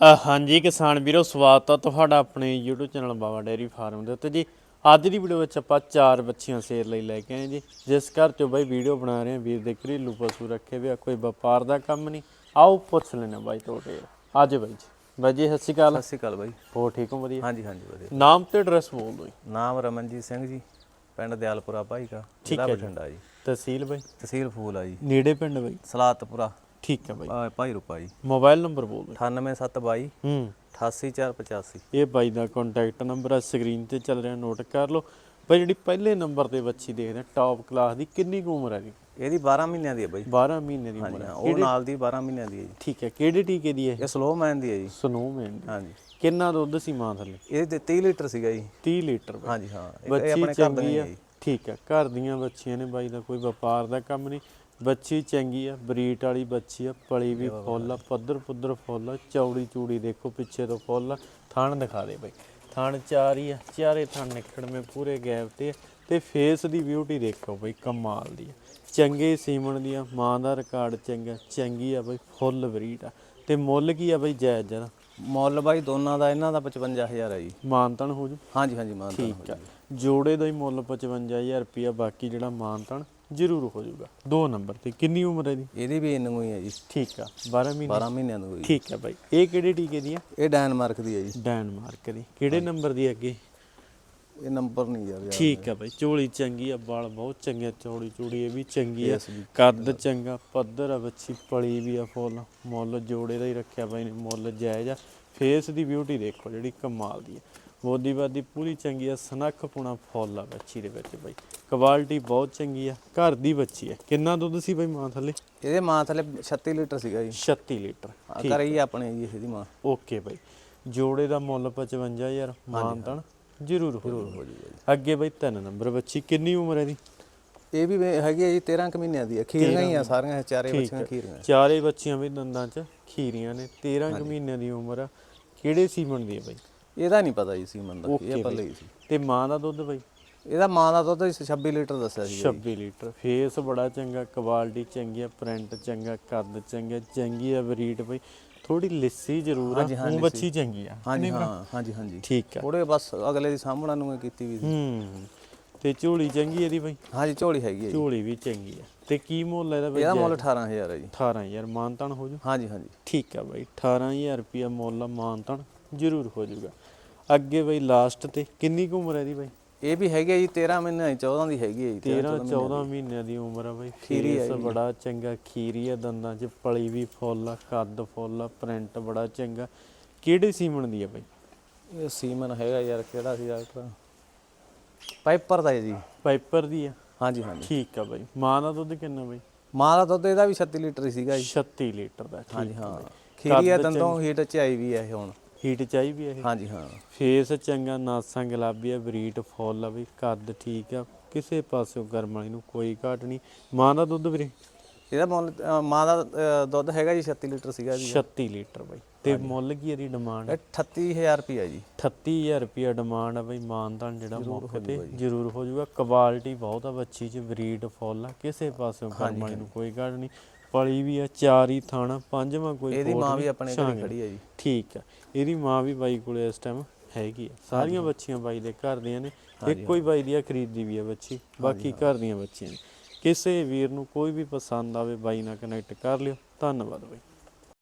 ਹਾਂਜੀ ਕਿਸਾਨ ਵੀਰੋ ਸਵਾਗਤ ਆ ਤੁਹਾਡਾ ਆਪਣੇ YouTube channel Baba dairy farm ਦੇ ਉੱਤੇ ਜੀ। ਅੱਜ ਦੀ ਵੀਡੀਓ ਵਿੱਚ ਆਪਾਂ ਚਾਰ ਬੱਚੀਆਂ ਸੇਰ ਲਈ ਲੈ ਕੇ ਆਏ ਜੀ। ਜਿਸ ਘਰ ਚੋਂ ਬਾਈ ਵੀਡੀਓ ਬਣਾ ਰਹੇ ਆ ਵੀਰ ਦੇ ਘਰੇਲੂ ਪਸ਼ੂ ਰੱਖੇ ਵੀ ਆ ਕੋਈ ਵਪਾਰ ਦਾ ਕੰਮ ਨਹੀਂ। ਆਓ ਪੁੱਛ ਲੈਣਾ ਬਾਈ ਤੁਹਾਡੇ। ਅੱਜ ਬਾਈ ਜੀ। ਬਾਈ ਜੀ ਸਤਿ ਸ਼੍ਰੀ ਅਕਾਲ। ਸਤਿ ਸ਼੍ਰੀ ਅਕਾਲ ਬਾਈ। ਹੋ ਠੀਕ ਹੋ ਵਧੀਆ? ਹਾਂਜੀ ਹਾਂਜੀ ਵਧੀਆ। ਨਾਮ ਤੇ ਐਡਰੈਸ ਬੋਲ ਦਿਓ ਜੀ। ਨਾਮ ਰਮਨਜੀਤ ਸਿੰਘ ਜੀ ਪਿੰਡ ਦਿਆਲਪੁਰਾ ਭਾਈ ਕਾ ਜ਼ਿਲ੍ਹਾ। ਬਠਿੰਡਾ ਜੀ। ਤਹਿਸੀਲ ਬਾਈ? ਤਹਿਸੀਲ ਫੂਲ ਆ ਜੀ। ਨੇੜੇ ਪਿੰਡ ਬਾਈ? ਸਲਾਤਪੁਰਾ। ਠੀਕ ਹੈ ਬਾਈ। ਅਹ ਭਾਈ ਰੂਪਾ ਜੀ ਮੋਬਾਈਲ ਨੰਬਰ ਬੋਲ ਦਿਓ 98722 ਹੂੰ। 88485 ਇਹ ਬਾਈ ਦਾ ਕੰਟੈਕਟ ਨੰਬਰ ਆ ਸਕਰੀਨ ਤੇ ਚੱਲ ਰਿਹਾ ਨੋਟ ਕਰ ਲਓ। ਬਾਈ ਜਿਹੜੀ ਪਹਿਲੇ ਨੰਬਰ ਤੇ ਬੱਚੀ ਦੇਖਦੇ ਟੌਪ ਕਲਾਸ ਦੀ ਕਿੰਨੀ ਕੁ ਉਮਰ ਹੈ ਜੀ ਇਹਦੀ 12 ਮਹੀਨਿਆਂ ਦੀ ਹੈ ਬਾਈ। 12 ਮਹੀਨੇ ਦੀ ਉਮਰ ਹਾਂਜੀ ਹੈ ਹਾਂ, ਉਹ ਨਾਲ ਦੀ 12 ਮਹੀਨਿਆਂ ਦੀ ਹੈ ਜੀ। ਠੀਕ ਹੈ ਕਿਹੜੇ ਟੀਕੇ ਦੀ ਹੈ ਇਹ? ਸਲੋ ਮੈਨ ਦੀ ਹੈ ਜੀ। ਸਨੋਮੈਨ ਦੀ। ਹਾਂਜੀ। ਕਿੰਨਾ ਦੁੱਧ ਸੀ ਮਾਂ ਥੱਲੇ? ਇਹਦੇ ਤੇ 30 ਲੀਟਰ ਸੀਗਾ ਜੀ। 30 ਲੀਟਰ ਬਾਈ। ਹਾਂਜੀ ਹਾਂ। ਇਹ- ਇਹ ਬੱਚੀ ਆਪਣੇ ਘਰ ਦਾ ਚੰਗੀ ਹੀ ਆ। ਹੈ ਜੀ। ਠੀਕ ਹੈ ਘਰ ਦੀਆਂ ਬੱਚੀਆਂ ਨੇ ਬਾਈ ਦਾ ਕੋਈ ਵਪਾਰ ਦਾ ਕੰਮ ਨਹੀਂ। ਬੱਚੀ ਚੰਗੀ ਆ ਬਰੀਟ ਵਾਲੀ ਬੱਚੀ ਆ ਪਲੀ ਵੀ ਫੁੱਲ ਆ ਪੱਧਰ ਪੁੱਧਰ ਫੁੱਲ ਆ ਚੌੜੀ ਚੂੜੀ ਦੇਖੋ ਪਿੱਛੇ ਤੋਂ ਫੁੱਲ ਆ। ਥਣ ਦਿਖਾ ਦੇ ਬਾਈ। ਥਣ ਚਾਰ ਹੀ ਆ ਚਾਰੇ ਥਣ ਨਿਕੜਵੇਂ ਪੂਰੇ ਗੈਪ ਤੇ ਤੇ ਫੇਸ ਦੀ ਬਿਊਟੀ ਦੇਖੋ ਬਾਈ ਕਮਾਲ ਦੀ ਆ। ਚੰਗੇ ਸੀਮਣ ਦੀ ਆ ਮਾਂ ਦਾ ਰਿਕਾਰਡ ਚੰਗਾ ਚੰਗੀ ਆ ਬਾਈ ਫੁੱਲ ਬਰੀਟ ਆ। ਤੇ ਮੁੱਲ ਕੀ ਆ ਬਾਈ ਜਾਇਜ਼ ਜਰਾ ਮੁੱਲ ਬਾਈ ਦੋਨਾਂ ਦਾ ਇਹਨਾਂ ਦਾ 55000 ਹੈ ਜੀ। ਮਾਨਤਨ ਹੋ ਜੂ? ਹਾਂਜੀ ਹਾਂਜੀ ਮਾਨ ਠੀਕ ਆ। ਜੋੜੇ ਦਾ ਹੀ ਮੁੱਲ 55000 ਰੁਪਿਆ ਬਾਕੀ ਜਿਹੜਾ ਮਾਨਤਨ ਜ਼ਰੂਰ ਹੋ ਜਾਊਗਾ। ਦੋ ਨੰਬਰ ਤੇ ਕਿੰਨੀ ਉਮਰ ਹੈ ਦੀ ਇਹਦੀ ਵੀ ਇੰਨੂ ਹੀ ਹੈ ਜੀ। ਠੀਕ ਆ 12 ਮਹੀਨੇ? 12 ਮਹੀਨਿਆਂ ਦੀ ਹੋਈ। ਠੀਕ ਆ ਬਾਈ। ਇਹ ਕਿਹੜੇ ਟੀਕੇ ਦੀ ਆ? ਇਹ ਡੈਨਮਾਰਕ ਦੀ ਹੈ ਜੀ। ਡੈਨਮਾਰਕ ਦੀ। ਕਿਹੜੇ ਨੰਬਰ ਦੀ ਅੱਗੇ? ਇਹ ਨੰਬਰ ਨਹੀਂ ਯਾਰ ਠੀਕ ਆ ਬਾਈ। ਝੋਲੀ ਚੰਗੀ ਆ ਵਾਲ ਬਹੁਤ ਚੰਗੇ ਚੌੜੀ ਚੂੜੀ ਇਹ ਵੀ ਚੰਗੀ ਆ। ਕੱਦ ਚੰਗਾ ਪੱਧਰ ਆ ਬੱਚੀ ਪਲੀ ਵੀ ਆ ਫੁੱਲ। ਮੁੱਲ ਜੋੜੇ ਦਾ ਹੀ ਰੱਖਿਆ ਬਾਈ ਨੇ ਮੁੱਲ ਜਾਇਜ਼ ਆ। ਫੇਸ ਦੀ ਬਿਊਟੀ ਦੇਖੋ ਜਿਹੜੀ ਕਮਾਲ ਦੀ ਆ। ਬੋਦੀ ਬਾਦੀ ਪੂਰੀ ਚੰਗੀ ਆ ਸਨੱਖ ਪੁਣਾ ਫੁੱਲ ਆ ਬੱਚੀ ਦੇ ਵਿੱਚ ਬਾਈ। ਕੁਆਲਿਟੀ ਬਹੁਤ ਚੰਗੀ ਆ ਘਰ ਦੀ ਬੱਚੀ ਆ। ਕਿੰਨਾ ਦੁੱਧ ਸੀ ਬਾਈ ਮਾਂ ਥੱਲੇ? ਇਹਦੇ ਮਾਂ ਥਲੇ 36 ਲੀਟਰ ਸੀਗਾ ਜੀ। 36 ਲੀਟਰ ਆ ਘਰੇ ਹੀ ਆਪਣੇ ਜੀ ਇਹਦੀ ਮਾਂ। ਓਕੇ ਬਾਈ। ਜੋੜੇ ਦਾ ਮੁੱਲ 55000 ਮਾਨਤਨ ਜ਼ਰੂਰ ਹੋ ਹੋ ਜੀ। ਅੱਗੇ ਬਾਈ ਤਿੰਨ ਨੰਬਰ ਬੱਚੀ ਕਿੰਨੀ ਉਮਰ ਹੈ ਦੀ ਇਹ ਵੀ ਹੈਗੀ ਹੈ ਜੀ 13 ਕੁ ਮਹੀਨਿਆਂ ਦੀ ਹੈ ਖੀਰੀਆਂ ਹੀ ਆ ਸਾਰੀਆਂ ਚਾਰੇ ਬੱਚੀਆਂ ਖੀਰੀਆਂ ਚਾਰੇ ਬੱਚੀਆਂ ਵੀ ਦੰਦਾਂ 'ਚ ਖੀਰੀਆਂ ਨੇ 13 ਕੁ ਮਹੀਨਿਆਂ ਦੀ ਉਮਰ ਆ। ਕਿਹੜੇ ਸੀਮਨ ਦੀ ਹੈ ਬਾਈ? ਇਹਦਾ ਨਹੀਂ ਪਤਾ ਜੀ ਸੀਮਨ ਦਾ ਇਹ ਪੱਲੇ ਹੀ ਸੀ। ਤੇ ਮਾਂ ਦਾ ਦੁੱਧ ਬਾਈ? ਇਹਦਾ ਮਾਂ ਦਾ ਦੁੱਧ 26 ਲੀਟਰ ਦੱਸਿਆ ਸੀ 26 ਲੀਟਰ। ਫੇਸ ਬੜਾ ਚੰਗਾ ਕੁਆਲਿਟੀ ਚੰਗੀ ਆ ਪ੍ਰਿੰਟ ਚੰਗਾ ਕੱਦ ਚੰਗਾ ਚੰਗੀ ਆ ਬਰੀਡ ਬਾਈ। ਥੋੜੀ ਲਿੱਸੀ ਜ਼ਰੂਰ ਆ ਉਹ ਬੱਚੀ ਚੰਗੀ ਆ। ਹਾਂਜੀ ਹਾਂ ਹਾਂਜੀ ਹਾਂਜੀ। ਠੀਕ ਆ। ਥੋੜੇ ਬਸ ਅਗਲੇ ਦੀ ਸਾਹਮਣਾ ਨੂੰ ਕੀਤੀ ਵੀ ਸੀ। ਹੂੰ। ਤੇ ਝੋਲੀ ਚੰਗੀ ਇਹਦੀ ਬਾਈ? ਹਾਂਜੀ ਝੋਲੀ ਹੈਗੀ ਹੈ ਝੋਲੀ ਵੀ ਚੰਗੀ ਆ। ਤੇ ਕੀ ਮੁੱਲ ਇਹਦਾ ਬਾਈ? ਇਹਦਾ ਮੁੱਲ 18000 ਹੈ ਜੀ। 18000 ਮਾਨਤਨ ਹੋ ਜੂ? ਹਾਂਜੀ ਹਾਂਜੀ। ਠੀਕ ਆ ਬਾਈ। 18000 ਰੁਪਿਆ ਮੁੱਲ ਮਾਨਤਨ। ਜ਼ਰੂਰ ਹੋ ਜਾਊਗਾ। ਅੱਗੇ ਬਾਈ ਲਾਸਟ ਤੇ ਕਿੰਨੀ ਕੁ ਉਮਰ ਹੈ ਦੀ ਬਾਈ? ਇਹ ਵੀ ਹੈਗੀ ਹੈ ਜੀ 13 ਮਹੀਨੇ 14 ਦੀ ਹੈਗੀ ਹੈ ਜੀ 13 14 ਮਹੀਨਿਆਂ ਦੀ। ਉਮਰ ਆ ਬਾਈ। ਫੇਸ ਬੜਾ ਚੰਗਾ ਖੀਰੀ ਆ ਦੰਦਾਂ 'ਚ ਪਲੀ ਵੀ ਫੁੱਲ ਆ ਕੱਦ ਫੁੱਲ ਆ ਪ੍ਰਿੰਟ ਬੜਾ ਚੰਗਾ। ਕਿਹੜੇ ਸੀਮਣ ਦੀ ਆ ਬਾਈ? ਇਹ ਸੀਮਨ ਹੈਗਾ ਯਾਰ ਕਿਹੜਾ ਸੀ ਯਾਰ ਪਾਈਪਰ ਦਾ ਹੈ ਜੀ। ਪਾਈਪਰ ਦੀ ਆ ਹਾਂਜੀ ਹਾਂਜੀ। ਠੀਕ ਆ ਬਾਈ। ਮਾਂ ਦਾ ਦੁੱਧ ਕਿੰਨਾ ਬਾਈ? ਮਾਂ ਦਾ ਦੁੱਧ ਇਹਦਾ ਵੀ 36 ਲੀਟਰ ਹੀ ਸੀਗਾ ਜੀ। 36 ਲੀਟਰ ਦਾ ਹਾਂਜੀ ਹਾਂ। ਖੀਰੀ ਆ ਦੰਦੋਂ ਹੀਟ ਚ ਆਈ ਵੀ ਹੈ ਇਹ ਹੁਣ। ਹੀਟ ਚਾਹੀ ਵੀ ਆ ਇਹ। ਹਾਂਜੀ ਹਾਂ। ਫੇਸ ਚੰਗਾ ਨਾਸਾਂ ਗੁਲਾਬੀ ਆ ਬਰੀਟ ਫੁੱਲ ਆ ਵੀ ਕੱਦ ਠੀਕ ਆ। ਕਿਸੇ ਪਾਸਿਓਂ ਗਰਮ ਵਾਲੀ ਨੂੰ ਕੋਈ ਘਾਟ ਨਹੀਂ। ਮਾਂ ਦਾ ਦੁੱਧ ਵੀਰੇ? ਇਹਦਾ ਮੁੱਲ ਅ, ਮਾਂ ਦਾ ਅ, ਦੁੱਧ ਹੈਗਾ ਜੀ 36 ਲੀਟਰ ਸੀਗਾ ਜੀ। 36 ਲੀਟਰ ਬਾਈ। ਤੇ ਮੁੱਲ ਕੀ ਇਹਦੀ ਡਿਮਾਂਡ? ਇਹ 38000 ਰੁਪਿਆ ਜੀ। 38000 ਰੁਪਿਆ ਡਿਮਾਂਡ ਆ ਬਈ ਮਾਨਤਾਨ ਜਿਹੜਾ ਮੌਕੇ ਤੇ ਜ਼ਰੂਰ ਹੋ ਜਾਊਗਾ ਕੁਆਲਿਟੀ ਬਹੁਤ ਆ ਬੱਚੀ ਚ ਬਰੀਡ ਫੁੱਲ ਆ ਕਿਸੇ ਪਾਸਿਓਂ ਗਰਮ ਵਾਲੀ ਨੂੰ ਕੋਈ ਘਾਟ ਨਹੀਂ। ਪਲੀ ਵੀ ਆ ਚਾਰ ਹੀ ਥਾਣਾ ਪੰਜਵਾਂ ਕੋਈ ਇਹਦੀ ਮਾਂ ਵੀ ਆਪਣੇ ਘਰੇ ਖੜੀ ਹੈ ਜੀ। ਠੀਕ ਆ ਇਹਦੀ ਮਾਂ ਵੀ ਬਾਈ ਕੋਲੇ ਇਸ ਟਾਈਮ ਹੈਗੀ ਆ। ਸਾਰੀਆਂ ਬੱਚੀਆਂ ਬਾਈ ਦੇ ਘਰ ਦੀਆਂ ਨੇ ਇੱਕੋ ਹੀ ਬਾਈ ਦੀ ਆ ਖਰੀਦੀ ਵੀ ਆ ਬੱਚੀ ਬਾਕੀ ਘਰ ਦੀਆਂ ਬੱਚੀਆਂ ਨੇ। ਕਿਸੇ ਵੀਰ ਨੂੰ ਕੋਈ ਵੀ ਪਸੰਦ ਆਵੇ ਬਾਈ ਨਾਲ ਕਨੈਕਟ ਕਰ ਲਿਓ। ਧੰਨਵਾਦ ਬਾਈ।